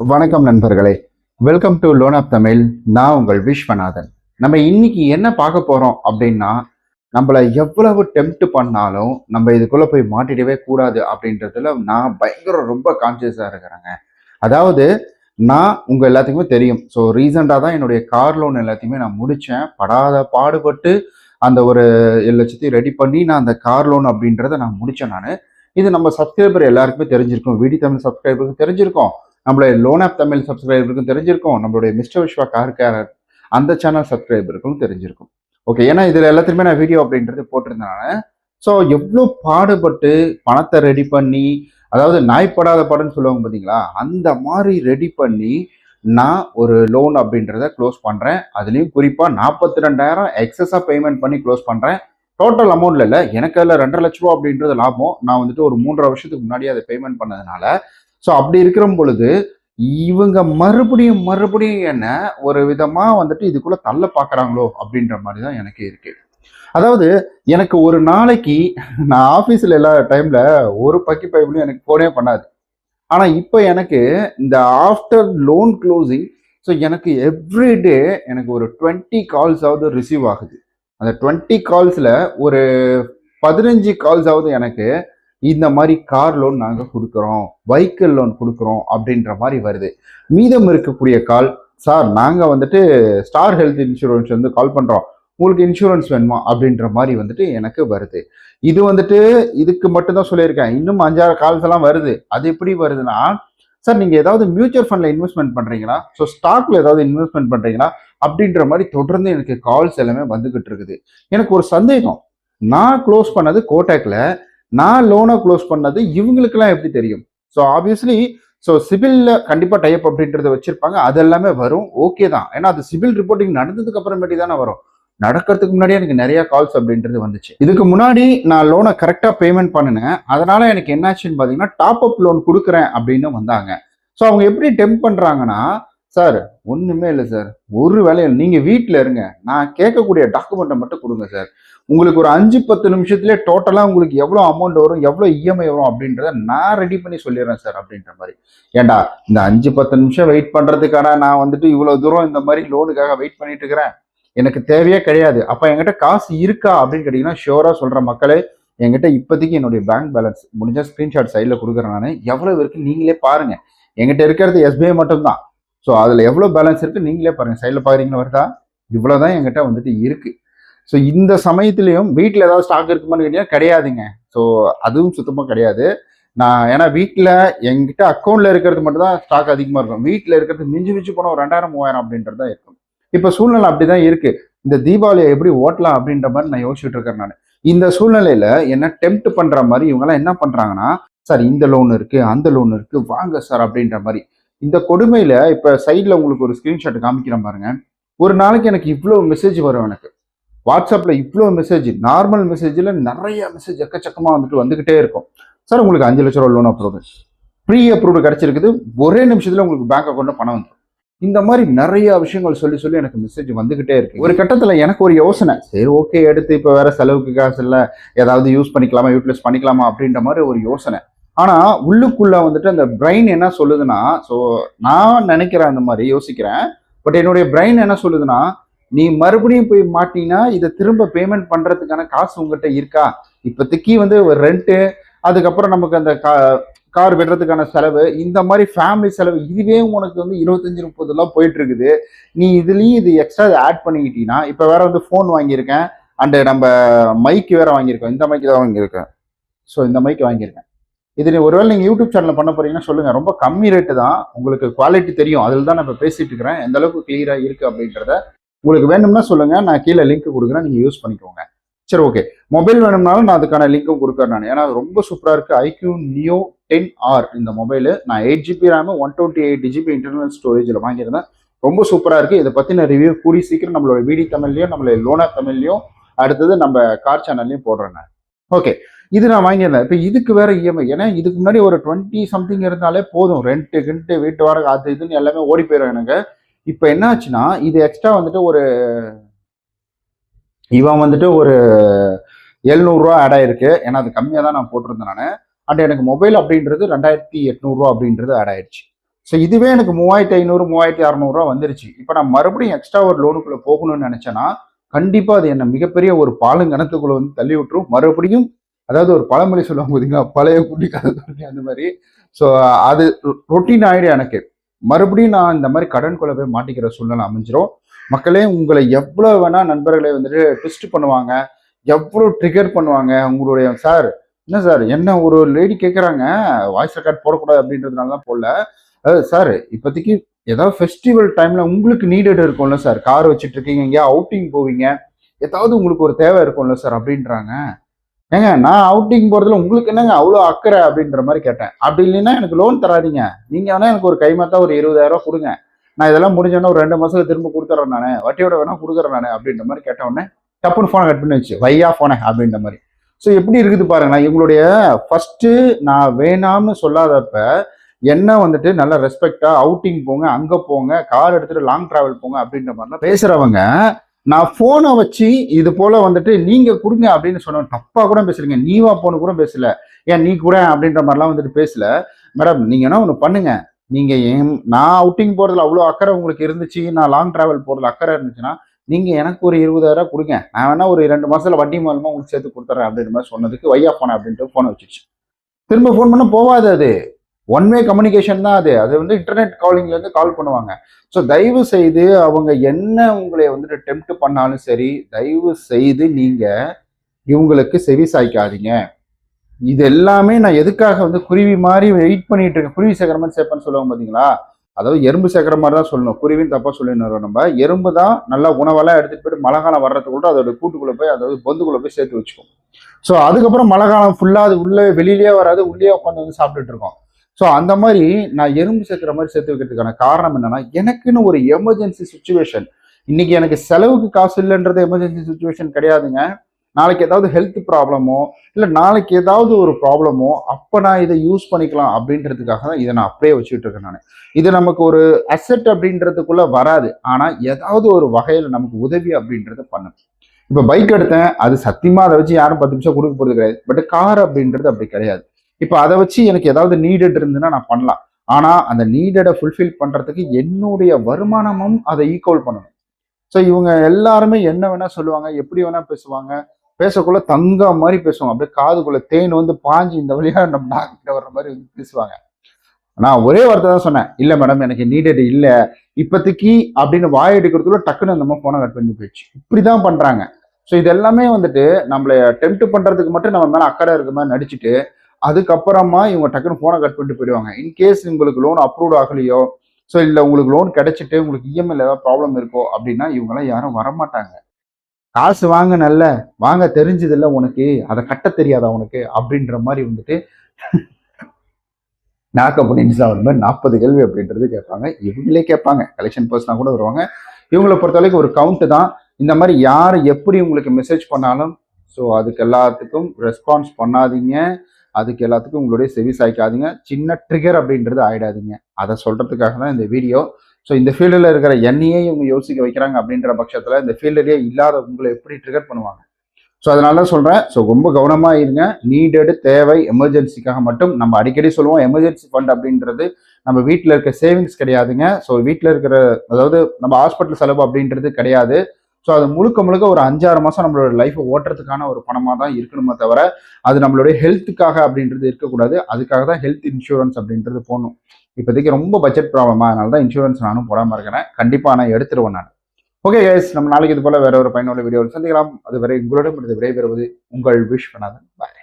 வணக்கம் நண்பர்களே. Welcome to loan of Tamil நான் உங்கள் விஸ்வநாதன். நம்ம இன்னைக்கு என்ன பார்க்க போறோம் அப்படின்னா நம்மளை எவ்வளவு டெம்ப்ட் பண்ணாலும் நம்ம இதுக்குள்ள போய் மாட்டிடவே கூடாது அப்படின்றதுல நான் பயங்கர ரொம்ப கான்சியஸாக இருக்கிறேங்க. அதாவது நான் உங்கள் எல்லாத்துக்குமே தெரியும். ஸோ ரீசெண்டாக தான் என்னுடைய கார் லோன் எல்லாத்தையுமே நான் முடித்தேன் படாத பாடுபட்டு அந்த ஒரு ஏழு லட்சத்தையும் ரெடி பண்ணி நான் அந்த கார் லோன் அப்படின்றத நான் முடித்தேன் நான். இது நம்ம சப்ஸ்கிரைபர் எல்லாருக்குமே தெரிஞ்சிருக்கும். விடி தமிழ் சப்ஸ்கிரைபருக்கு தெரிஞ்சிருக்கும். நம்மளுடைய லோன் ஆப் தமிழ் சப்ஸ்கிரைபருக்கும் தெரிஞ்சிருக்கும். நம்மளுடைய மிஸ்டர் விஸ்வா கார்காரர் அந்த சேனல் சப்ஸ்கிரைபருக்கும் தெரிஞ்சிருக்கும். ஓகே ஏன்னா இதில் எல்லாத்துலையுமே நான் வீடியோ அப்படின்றது போட்டிருந்தேன் ஸோ எவ்வளோ பாடுபட்டு பணத்தை ரெடி பண்ணி அதாவது நாய்ப்படாத படம்னு சொல்லுவாங்க பார்த்தீங்களா அந்த மாதிரி ரெடி பண்ணி நான் ஒரு லோன் அப்படின்றத க்ளோஸ் பண்ணுறேன் அதுலேயும் குறிப்பாக நாற்பத்தி ரெண்டாயிரம் எக்ஸஸாக பேமெண்ட் பண்ணி க்ளோஸ் பண்ணுறேன் டோட்டல் அமௌண்ட்ல இல்லை எனக்கு அதில் ரெண்டரை லட்ச ரூபா அப்படின்றது லாபம். நான் வந்துட்டு ஒரு மூன்றரை வருஷத்துக்கு முன்னாடி அதை பேமெண்ட் பண்ணதுனால ஸோ அப்படி இருக்கிற பொழுது இவங்க மறுபடியும் மறுபடியும் என்ன ஒரு விதமாக வந்துட்டு இதுக்குள்ள தள்ள பார்க்குறாங்களோ அப்படின்ற மாதிரி தான் எனக்கு இருக்கு. அதாவது எனக்கு ஒரு நாளைக்கு நான் ஆஃபீஸில் எல்லா டைமில் ஒரு பக்கி பைபிளும் எனக்கு ஃபோனே பண்ணாது. ஆனால் இப்போ எனக்கு இந்த ஆஃப்டர் லோன் க்ளோசிங் ஸோ எனக்கு எவ்ரிடே எனக்கு ஒரு டுவெண்ட்டி கால்ஸாவது ரிசீவ் ஆகுது. அந்த டுவெண்ட்டி கால்ஸில் ஒரு பதினஞ்சு கால்ஸாவது எனக்கு இந்த மாதிரி கார் லோன் நாங்கள் கொடுக்குறோம் வெஹிக்கிள் லோன் கொடுக்குறோம் அப்படின்ற மாதிரி வருது. மீதம் இருக்கக்கூடிய கால் சார் நாங்கள் வந்துட்டு ஸ்டார் ஹெல்த் இன்சூரன்ஸ் வந்து கால் பண்ணுறோம் உங்களுக்கு இன்சூரன்ஸ் வேணுமா அப்படின்ற மாதிரி வந்துட்டு எனக்கு வருது. இது வந்துட்டு இதுக்கு மட்டும்தான் சொல்லியிருக்கேன். இன்னும் அஞ்சாறு கால்ஸ் எல்லாம் வருது. அது எப்படி வருதுன்னா சார் நீங்கள் ஏதாவது மியூச்சுவல் ஃபண்டில் இன்வெஸ்ட்மெண்ட் பண்ணுறீங்களா ஸோ ஸ்டாக்ல ஏதாவது இன்வெஸ்ட்மெண்ட் பண்ணுறீங்களா அப்படின்ற மாதிரி தொடர்ந்து எனக்கு கால்ஸ் எல்லாமே வந்துகிட்டு இருக்குது. எனக்கு ஒரு சந்தேகம். நான் க்ளோஸ் பண்ணது கோட்டாக்ல நான் லோனை க்ளோஸ் பண்ணது இவங்களுக்கெல்லாம் எப்படி தெரியும்? ஸோ ஆப்வியஸ்லி ஸோ சிவிலில் கண்டிப்பாக டைப் அப்படின்றத வச்சிருப்பாங்க. அது எல்லாமே வரும். ஓகே தான். ஏன்னா அது சிபில் ரிப்போர்ட்டிங் நடந்ததுக்கு அப்புறமேட்டி தானே வரும். நடக்கிறதுக்கு முன்னாடியே எனக்கு நிறைய கால்ஸ் அப்படின்றது வந்துச்சு. இதுக்கு முன்னாடி நான் லோனை கரெக்டாக பேமெண்ட் பண்ணினேன். அதனால எனக்கு என்னாச்சுன்னு பார்த்தீங்கன்னா டாப் அப் லோன் கொடுக்குறேன் அப்படின்னு வந்தாங்க. ஸோ அவங்க எப்படி டெம்ப் பண்ணுறாங்கன்னா சார் ஒன்றுமே இல்லை சார். ஒரு வேலையில் நீங்கள் வீட்டில் இருங்க. நான் கேட்கக்கூடிய டாக்குமெண்ட்டை மட்டும் கொடுங்க சார். உங்களுக்கு ஒரு அஞ்சு பத்து நிமிஷத்துலேயே டோட்டலாக உங்களுக்கு எவ்வளோ அமௌண்ட் வரும் எவ்வளோ இஎம்ஐ வரும் அப்படின்றத நான் ரெடி பண்ணி சொல்லிடுறேன் சார் அப்படின்ற மாதிரி. ஏண்டா இந்த அஞ்சு பத்து நிமிஷம் வெயிட் பண்ணுறதுக்கான நான் வந்துட்டு இவ்வளோ தூரம் இந்த மாதிரி லோனுக்காக வெயிட் பண்ணிட்டு இருக்கிறேன்? எனக்கு தேவையே கிடையாது. அப்போ என்கிட்ட காசு இருக்கா அப்படின்னு கேட்டிங்கன்னா ஷியோராக சொல்கிற மக்களே. என்கிட்ட இப்போதைக்கு என்னுடைய பேங்க் பேலன்ஸ் முடிஞ்சால் ஸ்க்ரீன்ஷாட் சைடில் கொடுக்குறேன் நான். எவ்வளோ இருக்கு நீங்களே பாருங்கள் என்கிட்ட இருக்கிறது எஸ்பிஐ மட்டும்தான். ஸோ அதில் எவ்வளோ பேலன்ஸ் இருக்குது நீங்களே பாருங்கள் சைடில் பார்க்குறீங்களா வருதா? இவ்வளோ தான் எங்கிட்ட வந்துட்டு இருக்குது ஸோ இந்த சமயத்துலேயும் வீட்டில் ஏதாவது ஸ்டாக் இருக்குமான்னு கேட்டீங்கன்னா கிடையாதுங்க. ஸோ அதுவும் சுத்தமாக கிடையாது. நான் ஏன்னா வீட்டில் எங்கிட்ட அக்கௌண்ட்டில் இருக்கிறது மட்டும் தான் ஸ்டாக் அதிகமாக இருக்கும். வீட்டில் இருக்கிறது மிஞ்சி மிஞ்சி போனால் ஒரு ரெண்டாயிரம் மூவாயிரம் அப்படின்றது தான் இருக்கும். இப்போ சூழ்நிலை அப்படி தான் இருக்குது இந்த தீபாவளியை எப்படி ஓட்டலாம் அப்படின்ற மாதிரி நான் யோசிச்சுட்டு இருக்கேன் நான். இந்த சூழ்நிலையில் என்ன டெம்ப்ட் பண்ணுற மாதிரி இவங்கெல்லாம் என்ன பண்ணுறாங்கன்னா சார் இந்த லோன் இருக்குது அந்த லோன் இருக்குது வாங்க சார் அப்படின்ற மாதிரி. இந்த கொடுமையில இப்ப சைட்ல உங்களுக்கு ஒரு ஸ்கிரீன்ஷாட் காமிக்கிறேன் பாருங்க. ஒரு நாளைக்கு எனக்கு இவ்வளோ மெசேஜ் வரும் எனக்கு. வாட்ஸ்அப்ல இவ்வளோ மெசேஜ் நார்மல் மெசேஜில் நிறைய மெசேஜ் எக்கச்சக்கமாக வந்துட்டு வந்துகிட்டே இருக்கும். சார் உங்களுக்கு அஞ்சு லட்ச ரூபா லோன் அப்ரூவ் ப்ரீ அப்ரூவ்டு கிடைச்சிருக்குது. ஒரே நிமிஷத்துல உங்களுக்கு பேங்க் அக்கௌண்ட்ல பணம் வந்துடும் இந்த மாதிரி நிறைய விஷயங்கள் சொல்லி சொல்லி எனக்கு மெசேஜ் வந்துகிட்டே இருக்கு. ஒரு கட்டத்துல எனக்கு ஒரு யோசனை. சரி ஓகே எடுத்து இப்போ வேற செலவுக்கு காசு இல்லை. ஏதாவது யூஸ் பண்ணிக்கலாமா யூட்டிலைஸ் பண்ணிக்கலாமா அப்படின்ற மாதிரி ஒரு யோசனை. ஆனா உள்ளுக்குள்ள வந்துட்டு அந்த பிரெயின் என்ன சொல்லுதுன்னா ஸோ நான் நினைக்கிறேன் அந்த மாதிரி யோசிக்கிறேன். பட் என்னுடைய பிரெயின் என்ன சொல்லுதுன்னா நீ மறுபடியும் போய் மாட்டினா இதை திரும்ப பேமெண்ட் பண்றதுக்கான காசு உங்ககிட்ட இருக்கா? இப்போதைக்கு வந்து ஒரு ரெண்ட்டு அதுக்கப்புறம் நமக்கு அந்த கா கார் விடுறதுக்கான செலவு இந்த மாதிரி ஃபேமிலி செலவு இதுவே உனக்கு வந்து இருபத்தஞ்சி முப்பது எல்லாம் போயிட்டு இருக்குது நீ இதுலயும் இது எக்ஸ்ட்ரா ஆட் பண்ணிக்கிட்டீங்கன்னா இப்போ வேற வந்து ஃபோன் வாங்கியிருக்கேன். அண்டு நம்ம மைக் வேற வாங்கியிருக்கோம். இந்த மைக்கு தான் வாங்கியிருக்கேன். ஸோ இந்த மைக் வாங்கியிருக்கேன். இது ஒருவேளை நீங்கள் யூடியூப் சேனலில் பண்ண போறீங்கன்னா சொல்லுங்க. ரொம்ப கம்மி ரேட்டு தான். உங்களுக்கு குவாலிட்டி தெரியும். அதில் தான் நான் இப்போ பேசிட்டு இருக்கிறேன். எந்த அளவுக்கு கிளியராக இருக்கு அப்படின்றத உங்களுக்கு வேணும்னா சொல்லுங்க. நான் கீழே லிங்க் கொடுக்குறேன். நீங்கள் யூஸ் பண்ணிக்கோங்க. சரி ஓகே மொபைல் வேணும்னாலும் நான் அதுக்கான லிங்க்கும் கொடுக்குறேன் நான். ஏன்னா அது ரொம்ப சூப்பராக இருக்கு. ஐக்யூ நியோ டென் ஆர் இந்த மொபைல் நான் eight GB RAM one twenty eight GB internal ஸ்டோரேஜில் வாங்கியிருந்தேன். ரொம்ப சூப்பராக இருக்குது இதை பற்றின ரிவ்யூ கூடி சீக்கிரம் நம்மளோட விடி தமிழ்லையும் நம்மளோட லோனா தமிழ்லையும் அடுத்தது நம்ம கார் சேனல்லையும் போடுறேன் ஓகே இது நான் வாங்கியிருந்தேன். இப்போ இதுக்கு வேற இஎம்ஐ ஏன்னா இதுக்கு முன்னாடி ஒரு டுவெண்ட்டி சம்திங் இருந்தாலே போதும். ரெண்ட்டு கிண்ட்டு வீட்டு வாடகை அது இதுன்னு எல்லாமே ஓடி போயிடும் எனக்கு. இப்போ என்ன ஆச்சுன்னா இது எக்ஸ்ட்ரா வந்துட்டு ஒரு இவன் வந்துட்டு ஒரு எழுநூறுரூவா ஆட் ஆயிருக்கு. ஏன்னா அது கம்மியாக தான் நான் போட்டிருந்தேன் நான். அண்ட் எனக்கு மொபைல் அப்படின்றது ரெண்டாயிரத்தி எட்நூறுரூவா அப்படின்றது ஆட் ஆயிடுச்சு. ஸோ இதுவே எனக்கு மூவாயிரத்தி ஐநூறு மூவாயிரத்தி அறநூறுவா வந்துருச்சு. இப்போ நான் மறுபடியும் எக்ஸ்ட்ரா ஒரு லோனுக்குள்ளே போகணும்னு நினச்சேன்னா கண்டிப்பாக அது என்னை மிகப்பெரிய ஒரு பாலுங்கணத்துக்குள்ள வந்து தள்ளி விட்டுரும். மறுபடியும் அதாவது ஒரு பழமொழி சொல்லுவாங்க பார்த்தீங்களா பழைய குட்டி கதை சொல்லி அந்த மாதிரி. ஸோ அது ரொட்டீன் ஆயிடும் எனக்கு. மறுபடியும் நான் இந்த மாதிரி கடனுக்குள்ள போய் மாட்டிக்கிற சூழ்நிலை அமைஞ்சிரும். மக்களே உங்களை எவ்வளோ வேணா நண்பர்களை வந்துட்டு ட்விஸ்ட் பண்ணுவாங்க. எவ்வளோ ட்ரிகர் பண்ணுவாங்க? உங்களுடைய சார் என்ன சார் என்ன ஒரு லேடி கேட்குறாங்க வாய்ஸ் ரெக்கார்ட் போடக்கூடாது அப்படின்றதுனால தான் போடல. அதாவது சார் இப்போதைக்கு ஏதாவது ஃபெஸ்டிவல் டைமில் உங்களுக்கு நீடட் இருக்கும்ல சார் கார் வச்சுட்டு இருக்கீங்க எங்கேயா அவுட்டிங் போவீங்க. ஏதாவது உங்களுக்கு ஒரு தேவை இருக்கும்ல சார் அப்படின்றாங்க. ஏங்க நான் அவுட்டிங் போறதுல உங்களுக்கு என்னங்க அவ்வளோ அக்கறை அப்படின்ற மாதிரி கேட்டேன். அப்படி இல்லைன்னா எனக்கு லோன் தராதீங்க. நீங்க வேணா எனக்கு ஒரு கைமாத்தா ஒரு இருபதாயிரம் கொடுங்க. நான் இதெல்லாம் முடிஞ்சோன்னா ஒரு ரெண்டு மாசத்துல திரும்ப கொடுத்துறேன் நானே. வட்டியோட வேணா கொடுக்குறேன் நானே அப்படின்ற மாதிரி கேட்ட உடனே டப்புன்னு ஃபோனை கட் பண்ணி வச்சு வையா ஃபோனை அப்படின்ற மாதிரி. ஸோ எப்படி இருக்குது பாருங்க நான் எங்களுடைய ஃபர்ஸ்ட் நான் வேணாம்னு சொல்லாதப்ப என்ன வந்துட்டு நல்ல ரெஸ்பெக்டா அவுட்டிங் போங்க அங்க போங்க கார் எடுத்துட்டு லாங் டிராவல் போங்க அப்படின்ற மாதிரிலாம் பேசுறவங்க நான் ஃபோனை வச்சு இது போல் வந்துட்டு நீங்கள் கொடுங்க அப்படின்னு சொன்ன தப்பாக கூட பேசுகிறீங்க நீவா போன கூட பேசல. ஏன் நீ கூட அப்படின்ற மாதிரிலாம் வந்துட்டு பேசல. மேடம் நீங்கள் என்ன ஒன்று பண்ணுங்க. நீங்கள் என் நான் அவுட்டிங் போகிறதுல அவ்வளோ அக்கறை உங்களுக்கு இருந்துச்சு. நான் லாங் ட்ராவல் போகிறதுல அக்கறை இருந்துச்சுன்னா நீங்கள் எனக்கு ஒரு இருபதாயிரம் கொடுங்க. நான் வேணால் ஒரு ரெண்டு மாதத்தில் வட்டி மூலமாக உங்களுக்கு சேர்த்து கொடுத்துறேன் அப்படின்ற மாதிரி சொன்னதுக்கு வையா போனேன் அப்படின்ட்டு ஃபோனை வச்சுச்சு திரும்ப ஃபோன் பண்ண போகாது அது. ஒன் வே கம்யூனிகேஷன் தான் அது. அது வந்து இன்டர்நெட் காலிங்லேருந்து கால் பண்ணுவாங்க. ஸோ தயவு செய்து அவங்க என்ன உங்களை வந்துட்டு டெம்ப்ட் பண்ணாலும் சரி தயவு செய்து நீங்கள் இவங்களுக்கு செவி சாய்க்காதீங்க. இது எல்லாமே நான் எதுக்காக வந்து குருவி மாதிரி வெயிட் பண்ணிட்டு இருக்கேன்? குருவி சேர்க்குற மாதிரி சேர்ப்பேன்னு சொல்லுவாங்க பார்த்தீங்களா அதாவது எறும்பு சேர்க்குற மாதிரி தான் சொல்லணும். குருவின்னு தப்பாக சொல்லிடுறோம் நம்ம. எறும்பு தான் நல்லா உணவெல்லாம் எடுத்துகிட்டு போயிட்டு மழை காலம் வர்றதுக்குள்ள அதோட கூட்டுக்குள்ளே போய் அதாவது பொந்துக்குள்ள போய் சேர்த்து வச்சுக்கும். ஸோ அதுக்கப்புறம் மழை காலம் ஃபுல்லாக அது உள்ளே வெளியிலேயே வராது உள்ளே உட்காந்து வந்து சாப்பிட்டுட்டு இருக்கோம். ஸோ அந்த மாதிரி நான் எறும்பு சேர்க்குற மாதிரி சேர்த்து வைக்கிறதுக்கான காரணம் என்னன்னா எனக்குன்னு ஒரு எமர்ஜென்சி சுச்சுவேஷன் இன்னைக்கு எனக்கு செலவுக்கு காசு இல்லைன்றது எமர்ஜென்சி சுச்சுவேஷன் கிடையாதுங்க. நாளைக்கு ஏதாவது ஹெல்த் ப்ராப்ளமோ இல்லை நாளைக்கு ஏதாவது ஒரு ப்ராப்ளமோ அப்போ நான் இதை யூஸ் பண்ணிக்கலாம் அப்படின்றதுக்காக தான் இதை நான் அப்படியே வச்சுட்டு இருக்கேன் நான். இது நமக்கு ஒரு அசெட் அப்படின்றதுக்குள்ள வராது. ஆனால் ஏதாவது ஒரு வகையில் நமக்கு உதவி அப்படின்றத பண்ணும். இப்போ பைக் எடுத்தேன் அது சத்தியமாக அதை வச்சு யாரும் பத்து நிமிஷம் கொடுக்க போகிறது கிடையாது. பட் கார் அப்படின்றது அப்படி கிடையாது. இப்போ அதை வச்சு எனக்கு ஏதாவது நீடட் இருந்துன்னா நான் பண்ணலாம். ஆனால் அந்த நீடடை ஃபுல்ஃபில் பண்ணுறதுக்கு என்னுடைய வருமானமும் அதை ஈக்குவல் பண்ணணும். ஸோ இவங்க எல்லாருமே என்ன வேணால் சொல்லுவாங்க எப்படி வேணால் பேசுவாங்க. பேசக்குள்ள தங்க மாதிரி பேசுவாங்க. அப்படியே காதுக்குள்ள தேன் வந்து பாஞ்சு இந்த வழியா நம்ம நாக்கிட்ட வர்ற மாதிரி வந்து பேசுவாங்க. நான் ஒரே வார்த்தை தான் சொன்னேன். இல்லை மேடம் எனக்கு நீடட் இல்லை. இப்போதைக்கு அப்படின்னு வாய் எடுக்கிறதுக்குள்ள டக்குன்னு அந்த மாதிரி போனை கட் பண்ணி போயிடுச்சு. இப்படி தான் பண்ணுறாங்க ஸோ இது எல்லாமே வந்துட்டு நம்மளை டெம்ட் பண்ணுறதுக்கு மட்டும் நம்ம மேலே அக்கறை இருக்க மாதிரி நடிச்சுட்டு அதுக்கப்புறமா இவங்க டக்குன்னு ஃபோனை கட் பண்ணிட்டு போயிடுவாங்க. இன்கேஸ் உங்களுக்கு லோன் அப்ரூவ் ஆகலையோ ஸோ இல்லை உங்களுக்கு லோன் கிடைச்சிட்டு உங்களுக்கு இஎம்ஐல ஏதாவது ப்ராப்ளம் இருக்கோ அப்படின்னா இவங்கெல்லாம் யாரும் வரமாட்டாங்க. காசு வாங்க நல்ல வாங்க தெரிஞ்சதில்ல உனக்கு அதை கட்ட தெரியாதா உனக்கு அப்படின்ற மாதிரி வந்துட்டு நாக்க பண்ணிட்டு சாப்பிட்ற மாதிரி நாற்பது கேள்வி அப்படின்றது கேட்பாங்க. இவங்களே கேட்பாங்க. கலெக்ஷன் பர்சனாக கூட வருவாங்க. இவங்களை பொறுத்த வரைக்கும் ஒரு கவுண்ட் தான். இந்த மாதிரி யார் எப்படி உங்களுக்கு மெசேஜ் பண்ணாலும் ஸோ அதுக்கு எல்லாத்துக்கும் ரெஸ்பான்ஸ் பண்ணாதீங்க. அதுக்கு எல்லாத்துக்கும் உங்களுடைய செவி சாய்க்காதீங்க. சின்ன ட்ரிகர் அப்படின்றது ஆயிடாதீங்க. அதை சொல்கிறதுக்காக தான் இந்த வீடியோ ஸோ இந்த ஃபீல்டில் இருக்கிற என்னையே இவங்க யோசிக்க வைக்கிறாங்க அப்படின்ற பட்சத்தில் இந்த ஃபீல்டுலேயே இல்லாத உங்களை எப்படி ட்ரிகர் பண்ணுவாங்க? ஸோ அதனால சொல்கிறேன் ஸோ ரொம்ப கவனமாக இருங்க. நீடடு தேவை எமர்ஜென்சிக்காக மட்டும் நம்ம அடிக்கடி சொல்லுவோம். எமர்ஜென்சி ஃபண்ட் அப்படின்றது நம்ம வீட்டில் இருக்க சேவிங்ஸ் கிடையாதுங்க. ஸோ வீட்டில் இருக்கிற அதாவது நம்ம ஹாஸ்பிட்டல் செலவு அப்படின்றது கிடையாது. ஸோ அது முழுக்க முழுக்க ஒரு அஞ்சாறு மாதம் நம்மளோட லைஃப்பை ஓட்டுறதுக்கான ஒரு பணமாக தான் இருக்கணுமே தவிர அது நம்மளுடைய ஹெல்த்துக்காக அப்படின்றது இருக்கக்கூடாது. அதுக்காக தான் ஹெல்த் இன்சூரன்ஸ் அப்படின்றது போடணும். இப்போதைக்கு ரொம்ப பட்ஜெட் ப்ராப்ளமாக அதனால தான் இன்சூரன்ஸ் நானும் போடாமல் இருக்கிறேன். கண்டிப்பாக நான் எடுத்துருவேன் நான். ஓகே கைஸ் நம்ம நாளைக்கு இது போல் வேற ஒரு பயனுள்ள வீடியோவில் சந்திக்கலாம். அதுவரை உங்களிடம் விடைபெறுவது உங்கள் விஷ் பண்ணாதன். பாய்